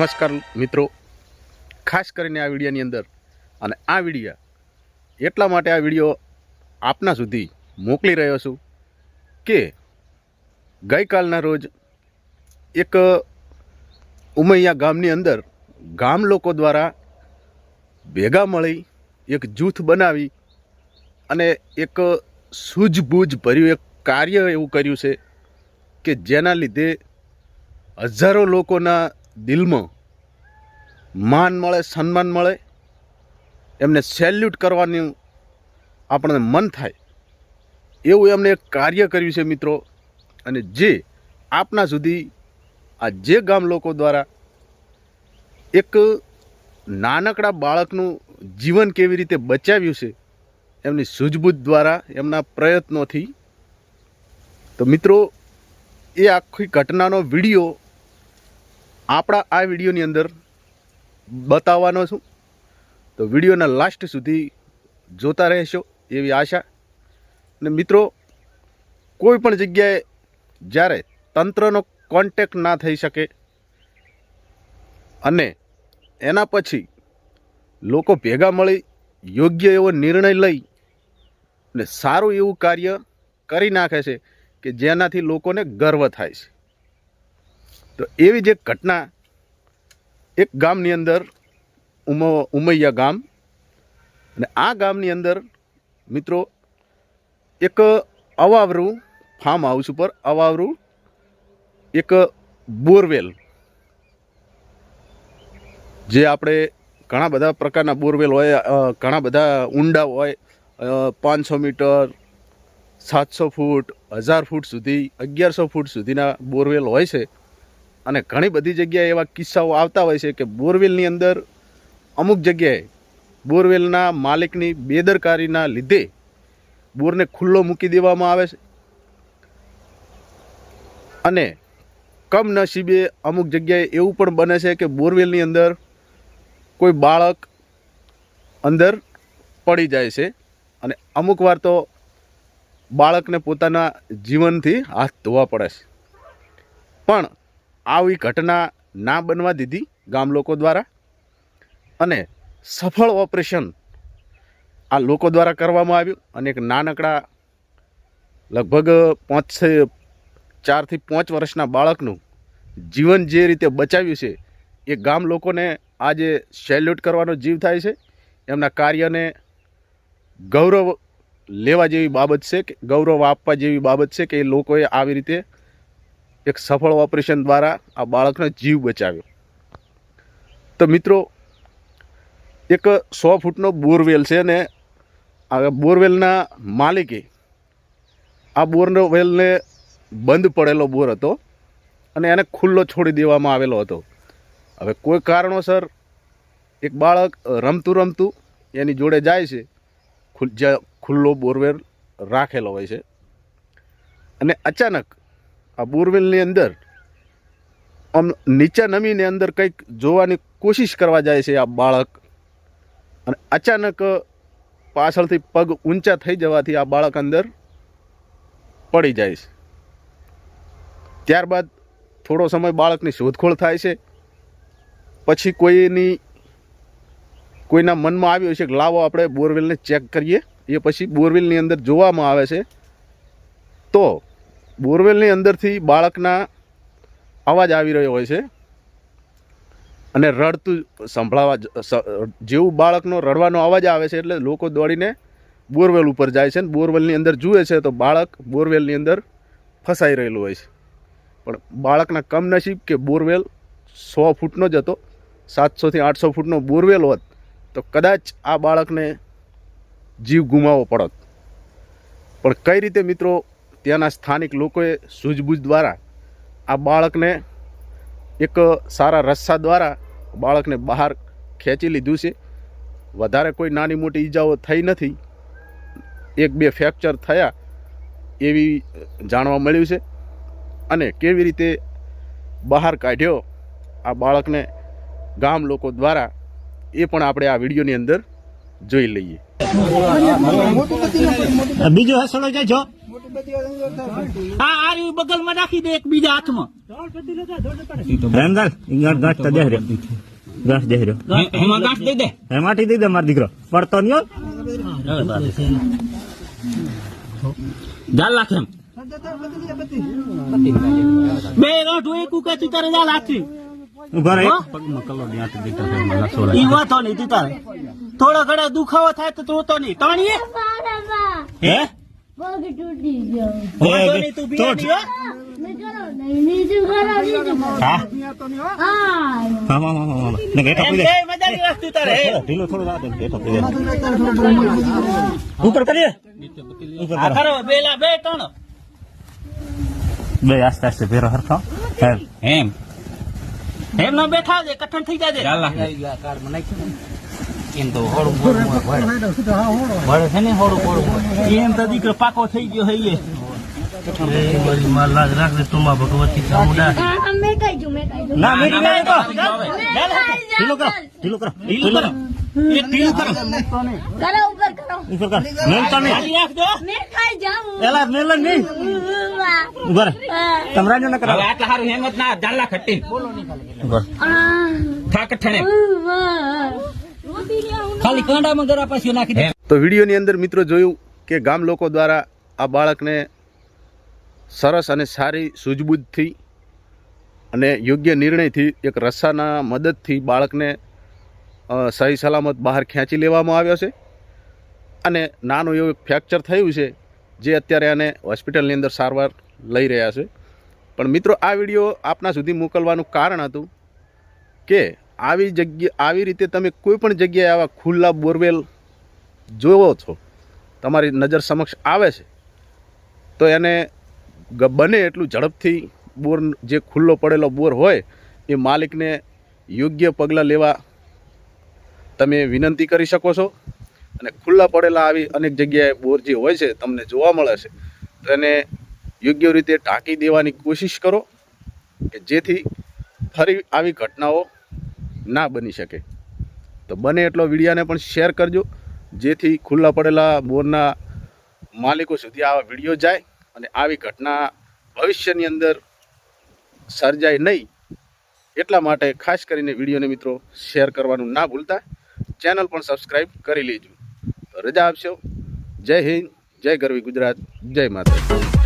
નમસ્કાર મિત્રો. ખાસ કરીને આ વિડીયોની અંદર. અને આ વીડિયો એટલા માટે આ વીડિયો આપના સુધી મોકલી રહ્યો છું કે ગઈકાલના રોજ એક ઉમૈયા ગામની અંદર ગામ લોકો દ્વારા ભેગા મળી એક જૂથ બનાવી અને એક સૂઝબૂઝ ભર્યું એક કાર્ય એવું કર્યું છે કે જેના લીધે હજારો લોકોના દિલમાં માન મળે, સન્માન મળે, એમને સેલ્યુટ કરવાનું આપણને મન થાય. એવું એમને એક કાર્ય કર્યું છે મિત્રો. અને જે આપના સુધી આ જે ગામ લોકો દ્વારા એક નાનકડા બાળકનું જીવન કેવી રીતે બચાવ્યું છે, એમની સૂઝબૂઝ દ્વારા એમના પ્રયત્નોથી. તો મિત્રો, એ આખી ઘટનાનો વીડિયો આપણા આ વિડીયોની અંદર બતાવવાનો છું. તો વિડીયોના લાસ્ટ સુધી જોતા રહેશો એવી આશા. અને મિત્રો, કોઈ પણ જગ્યાએ જ્યારે તંત્રનો કોન્ટેક ના થઈ શકે અને એના પછી લોકો ભેગા મળી યોગ્ય એવો નિર્ણય લઈ ને સારું એવું કાર્ય કરી નાખે છે કે જેનાથી લોકોને ગર્વ થાય છે. તો એવી જ એક ઘટના એક ગામની અંદર ઉમ ઉમૈયા ગામ અને આ ગામની અંદર મિત્રો એક અવાવરું ફાર્મ હાઉસ ઉપર અવાવરું એક બોરવેલ જે આપણે ઘણા બધા પ્રકારના બોરવેલ હોય ઘણા બધા ઊંડા હોય પાંચસો મીટર, સાતસો ફૂટ, હજાર ફૂટ સુધી, અગિયારસો ફૂટ સુધીના બોરવેલ હોય છે. અને ઘણી બધી જગ્યાએ એવા કિસ્સાઓ આવતા હોય છે કે બોરવેલની અંદર અમુક જગ્યાએ બોરવેલના માલિકની બેદરકારીના લીધે બોરને ખુલ્લો મૂકી દેવામાં આવે છે. અને કમનસીબે અમુક જગ્યાએ એવું પણ બને છે કે બોરવેલની અંદર કોઈ બાળક અંદર પડી જાય છે અને અમુક વાર તો બાળકને પોતાના જીવનથી હાથ ધોવા પડે છે. પણ આવી ઘટના ના બનવા દીધી ગામ લોકો દ્વારા. અને સફળ ઓપરેશન આ લોકો દ્વારા કરવામાં આવ્યું અને એક નાનકડા લગભગ પાંચ ચારથી પાંચ વર્ષના બાળકનું જીવન જે રીતે બચાવ્યું છે, એ ગામ લોકોને આજે સેલ્યુટ કરવાનો જીવ થાય છે. એમના કાર્યને ગૌરવ લેવા જેવી બાબત છે કે, ગૌરવ આપવા જેવી બાબત છે કે, એ લોકોએ આવી રીતે એક સફળ ઓપરેશન દ્વારા આ બાળકનો જીવ બચાવ્યો. તો મિત્રો, એક સો ફૂટનો બોરવેલ છે અને આ બોરવેલના માલિકે આ બોરનો વેલને બંધ પડેલો બોર હતો અને એને ખુલ્લો છોડી દેવામાં આવેલો હતો. હવે કોઈ કારણોસર એક બાળક રમતું રમતું એની જોડે જાય છે ખુલ્લો બોરવેલ રાખેલો હોય છે. અને અચાનક આ બોરવેલની અંદર આમ નીચે નમીને અંદર કંઈક જોવાની કોશિશ કરવા જાય છે આ બાળક. અને અચાનક પાછળથી પગ ઊંચા થઈ જવાથી આ બાળક અંદર પડી જાય છે. ત્યારબાદ થોડો સમય બાળકની શોધખોળ થાય છે. પછી કોઈની, કોઈના મનમાં આવ્યું છે કે લાવો આપણે બોરવેલને ચેક કરીએ. એ પછી બોરવેલની અંદર જોવામાં આવે છે. તો બોરવેલની અંદરથી બાળકના અવાજ આવી રહ્યો હોય છે અને રડતું સંભળાવા જેવું બાળકનો રડવાનો અવાજ આવે છે એટલે લોકો દોડીને બોરવેલ ઉપર જાય છે અને બોરવેલની અંદર જુએ છે તો બાળક બોરવેલની અંદર ફસાઈ રહેલું હોય છે. પણ બાળકના કમનસીબ કે બોરવેલ સો ફૂટનો જ હતો, સાતસોથી આઠસો ફૂટનો બોરવેલ હોત તો કદાચ આ બાળકને જીવ ગુમાવવો પડત. પણ કઈ રીતે મિત્રો ત્યાંના સ્થાનિક લોકોએ સૂઝબૂઝ દ્વારા આ બાળકને એક સારા રસ્સા દ્વારા બાળકને બહાર ખેંચી લીધું છે. વધારે કોઈ નાની મોટી ઈજાઓ થઈ નથી. એક બે ફ્રેક્ચર થયા એવી જાણવા મળ્યું છે. અને કેવી રીતે બહાર કાઢ્યો આ બાળકને ગામ લોકો દ્વારા એ પણ આપણે આ વિડીયોની અંદર જોઈ લઈએ. બીજો હસડો જાય આ રહ્યું બગલમાં નાખી દે એક બીજા હાથમાં રામદાસ ગાંઠ ગાંઠ તો દેહ ગાંઠ દેહ રહ્યો એમાં ગાંઠ દઈ દે. એ દઈ દે મારો દીકરો. પડતો નહીં હો. જાલ લાખ એમ. બે રોઢું એક ઉકે તું તારે જાલ હાથી. ઊભા પગમાં કલો ની દીધા છે, ઈ વાતો નહીં થોડો ઘણો દુખાવો થાય તો તો નહીં તાણીએ? હે? પગ તૂટી ગયો. વાંધો નહીં તું બિયાની હો. મેં કરો નહીં નીચું કરો નીચું કરો હા હા? હા. હા હા હા હા. ને હેઠો એમ પડી દે કે મજાની વસ્તુ તારે ઢીલો થોડો રાખ દે હેઠો દે ઉપર કરીએ? ઉપર કરો. કરો બેલા બે ત્રણ. બે આસ્તે આસ્તે ભેરો હરખો. હે એમ. એમ ન બેઠા છે કઠણ થઈ જાય લાખ એમ તો હોળું બોડું ભળે છે ને હોળું હોળું એમ તો દીકરો પાકો થઈ ગયો હે એ. હા મેં કઈ છું મેં કઈ છું ના મેરી ના તો જાલ હાથે. ઢીલો કરો ઢીલો કરો ઢીલું કરો. એક ઢીલું કરો. કરો ઉપર કરો. ઉપર કર. મેલ તો નહીં. ખાલી રાખજો. મેં ખાઈ જાઉં. એલા મેલ જ નહીં. વાહ. ઊભા રહે. હા. તમરા ન કરો હવે આટલા હારું હેંગત ના જાલા ખટ્ટી. થાક ઠણે. વાહ. ખાલી કાંડામાં ગરા પાછી નાખી દે. તો વિડીયોની અંદર મિત્રો જોયું કે ગામ લોકો દ્વારા આ બાળકને સરસ અને સારી સૂઝબૂઝથી અને યોગ્ય નિર્ણયથી એક રસ્સાના મદદથી બાળકને સહી સલામત બહાર ખેંચી લેવામાં આવ્યો છે. અને નાનું એવું ફ્રેક્ચર થયું છે જે અત્યારે આને હોસ્પિટલની અંદર સારવાર લઈ રહ્યા છે. પણ મિત્રો, આ વીડિયો આપના સુધી મોકલવાનું કારણ હતું કે આવી જગ્યા, આવી રીતે તમે કોઈ પણ જગ્યાએ આવા ખુલ્લા બોરવેલ જોવો છો, તમારી નજર સમક્ષ આવે છે, તો એને બને એટલું ઝડપથી બોર જે ખુલ્લો પડેલો બોર હોય, એ માલિકને યોગ્ય પગલાં લેવા તમે વિનંતી કરી શકો છો. અને ખુલ્લા પડેલા આવી અનેક જગ્યાએ બોર જે હોય છે, તમને જોવા મળે છે, તો એને યોગ્ય રીતે ટાંકી દેવાની કોશિશ કરો, કે જેથી ફરી આવી ઘટનાઓ ના બની શકે. તો બને એટલો વિડીયાને પણ શેર કરજો, જેથી ખુલ્લા પડેલા બોરના માલિકો સુધી આવા વીડિયો જાય અને આવી ઘટના ભવિષ્યની અંદર સર્જાય નહીં, એટલા માટે ખાસ કરીને વિડીયોને મિત્રો શેર કરવાનું ના ભૂલતા. ચેનલ પણ સબસ્ક્રાઈબ કરી લેજો. રજા આપશો. જય હિન્દ, જય ગરવી ગુજરાત, જય માતા